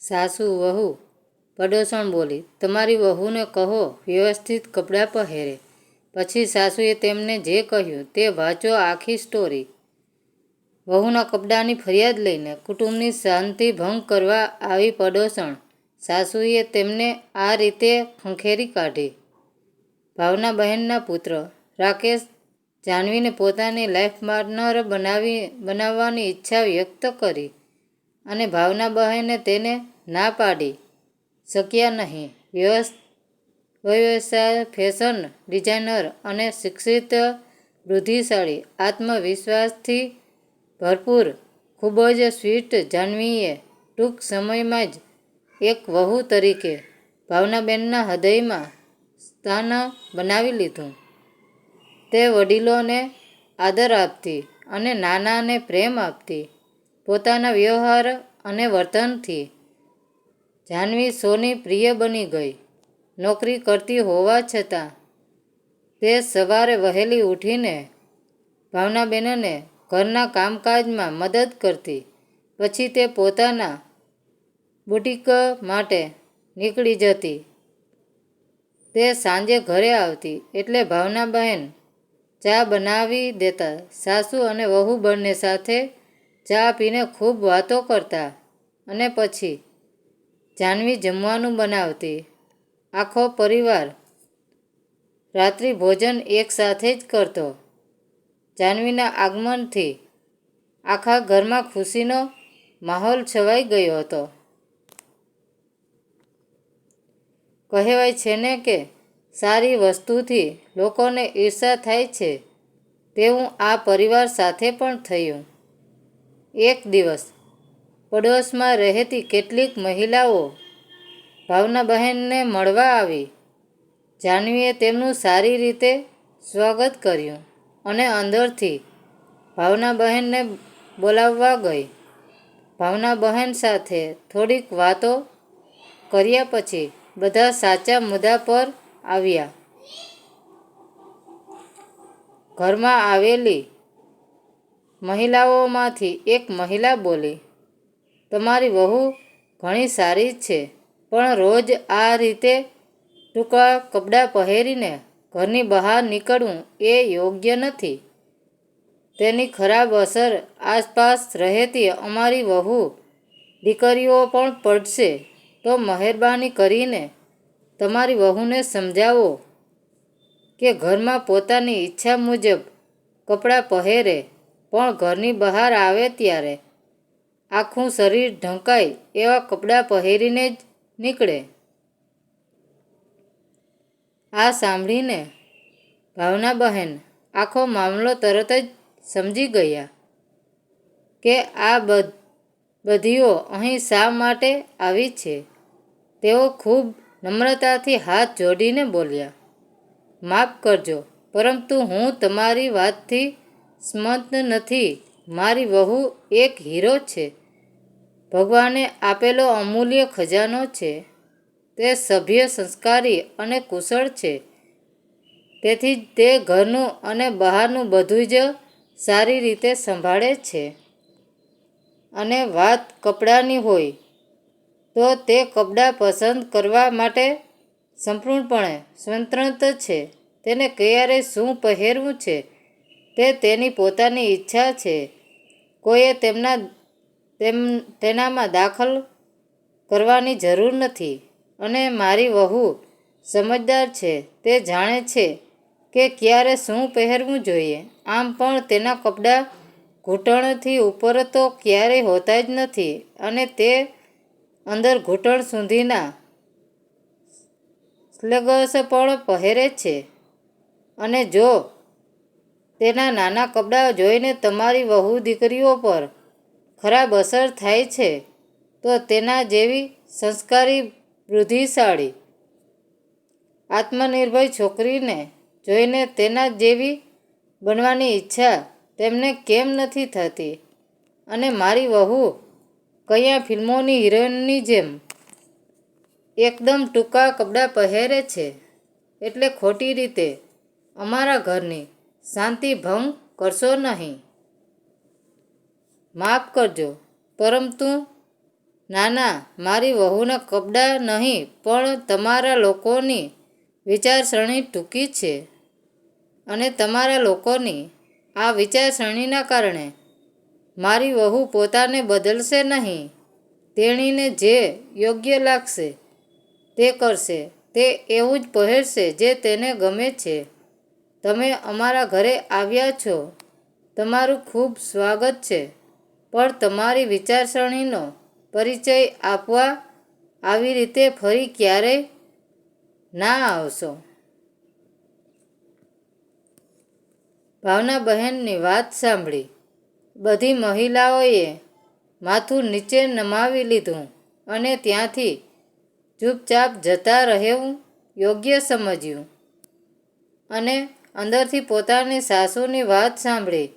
સાસુ વહુ, પડોસણ બોલી, તમારી વહુને કહો, વ્યવસ્થિત કપડાં પહેરે. પછી સાસુએ તેમને જે કહ્યું તે વાંચો આખી સ્ટોરી વહુના કપડાની ફરિયાદ લઈને કુટુંબની શાંતિ ભંગ કરવા આવી પડોસણ. સાસુએ તેમને આ રીતે ખંખેરી કાઢી. ભાવના બહેનના પુત્ર, રાકેશ, જાનવીને પોતાની લાઈફ પાર્ટનર બનાવી, બનાવવાની ઈચ્છા વ્યક્ત કરી. અને ભાવના બહેને તેને ના પાડી શક્યા નહીં. વ્યવસ, વ્યવસાય, ફેશન ડિઝાઇનર અને શિક્ષિત વૃદ્ધિશાળી આત્મવિશ્વાસથી ભરપૂર, ખૂબ જ સ્વીટ જાનવીએ ટૂંક સમયમાં જ એક વહુ તરીકે ભાવનાબેનના હૃદયમાં સ્થાન બનાવી લીધું. તે વડીલોને આદર આપતી અને નાનાને પ્રેમ આપતી પોતાના વ્યવહાર અને વર્તનથી જાનવી સોની પ્રિય બની ગઈ. નોકરી કરતી હોવા છતાં તે સવારે વહેલી ઉઠીને ભાવનાબેનને ઘરના કામકાજમાં મદદ કરતી. પછી તે પોતાના બુટીક માટે નીકળી જતી. તે સાંજે ઘરે આવતી એટલે ભાવનાબહેન ચા બનાવી દેતા સાસુ અને વહુ બંને સાથે ચા પીને ખૂબ વાતો કરતા અને પછી જાનવી જમવાનું બનાવતી. આખો પરિવાર રાત્રિ ભોજન એકસાથે જ કરતો. જાનવીના આગમનથી આખા ઘરમાં ખુશીનો માહોલ છવાઈ ગયો હતો. કહેવાય છે ને કે સારી વસ્તુથી લોકોને ઈર્ષા થાય છે. તેવું આ પરિવાર સાથે પણ થયું. એક દિવસ પડોશમાં રહેતી કેટલીક મહિલાઓ ભાવનાબહેનને મળવા આવી. જાનવીએ તેમનું સારી રીતે સ્વાગત કર્યું અને અંદરથી ભાવનાબહેનને બોલાવવા ગઈ. ભાવનાબહેન સાથે થોડીક વાતો કર્યા પછી બધા સાચા મુદ્દા પર આવ્યા. ઘરમાં આવેલી મહિલાઓમાંથી એક મહિલા બોલી, તમારી વહુ ઘણી સારી છે, પણ રોજ આ રીતે ટૂંકા કપડાં પહેરીને ઘરની બહાર નીકળવું એ યોગ્ય નથી. તેની ખરાબ અસર આસપાસ રહેતી અમારી વહુ દીકરીઓ પણ પડશે. તો મહેરબાની કરીને તમારી વહુને સમજાવો કે ઘરમાં પોતાની ઈચ્છા મુજબ કપડાં પહેરે પણ ઘરની બહાર આવે ત્યારે. આખું શરીર ઢંકાય એવા કપડાં પહેરીને જ નીકળે. આ સાંભળીને ભાવનાબહેન આખો મામલો તરત જ સમજી ગયા કે આ બધીઓ અહીં શા માટે આવી છે. તેઓ ખૂબ નમ્રતાથી હાથ જોડીને બોલ્યા, માફ કરજો, પરંતુ હું તમારી વાતથી સ્મત નથી. મારી વહુ એક હીરો છે. ભગવાને આપેલો અમૂલ્ય ખજાનો છે. તે સભ્ય, સંસ્કારી અને કુશળ છે. તેથી તે ઘરનું અને બહારનું બધું જ સારી રીતે સંભાળે છે. અને વાત કપડાની હોય, તો તે કપડાં પસંદ કરવા માટે સંપૂર્ણપણે સ્વતંત્ર છે. તેને ક્યારે શું પહેરવું છે? તે તેની પોતાની ઈચ્છા છે. કોઈએ તેમના તેમ, તેનામાં દાખલ કરવાની જરૂર નથી અને મારી વહુ સમજદાર છે. તે જાણે છે કે ક્યારે શું પહેરવું જોઈએ. આમ પણ તેના કપડાં ઘૂંટણથી ઉપર તો ક્યારેય હોતા જ નથી અને તે અંદર ઘૂંટણ સુધીના સ્લેગસ પણ પહેરે છે. અને જો તેના નાના કપડાં જોઈને તમારી વહુ દીકરીઓ પર ખરાબ અસર થાય છે, તો તેના જેવી સંસ્કારી બુદ્ધિશાળી આત્મનિર્ભર છોકરીને જોઈને તેના જેવી બનવાની ઈચ્છા તેમને કેમ નથી થતી? અને મારી વહુ કયા ફિલ્મોની હિરોઈનની જેમ એકદમ ટૂંકા કપડાં પહેરે છે? એટલે ખોટી રીતે અમારા ઘરની શાંતિ ભંગ કરશો નહીં. માફ કરજો પરંતુ ના ના મારી વહુના કપડાં નહીં, પણ તમારા લોકોની વિચારસરણી ટૂંકી છે. અને તમારા લોકોની આ વિચારસરણીના કારણે મારી વહુ પોતાને બદલશે નહીં. તેણીને જે યોગ્ય લાગશે તે કરશે, તે એવું જ પહેરશે જે તેને ગમે છે. તમે અમારા ઘરે આવ્યા છો. તમારું ખૂબ સ્વાગત છે. પણ તમારી વિચારસરણીનો પરિચય આપવા આવી રીતે ફરી ક્યારેય ના આવશો? ભાવનાબહેનની વાત સાંભળી. બધી મહિલાઓએ માથું નીચે નમાવી લીધું અને ત્યાંથી ચૂપચાપ જતા રહેવું યોગ્ય સમજ્યું. અને અંદરથી પોતાની સાસુની વાત સાંભળી.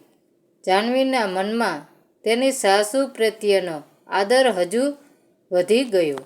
જાહ્નવીના મનમાં તેની સાસુ પ્રત્યેનો આદર હજુ વધી ગયો.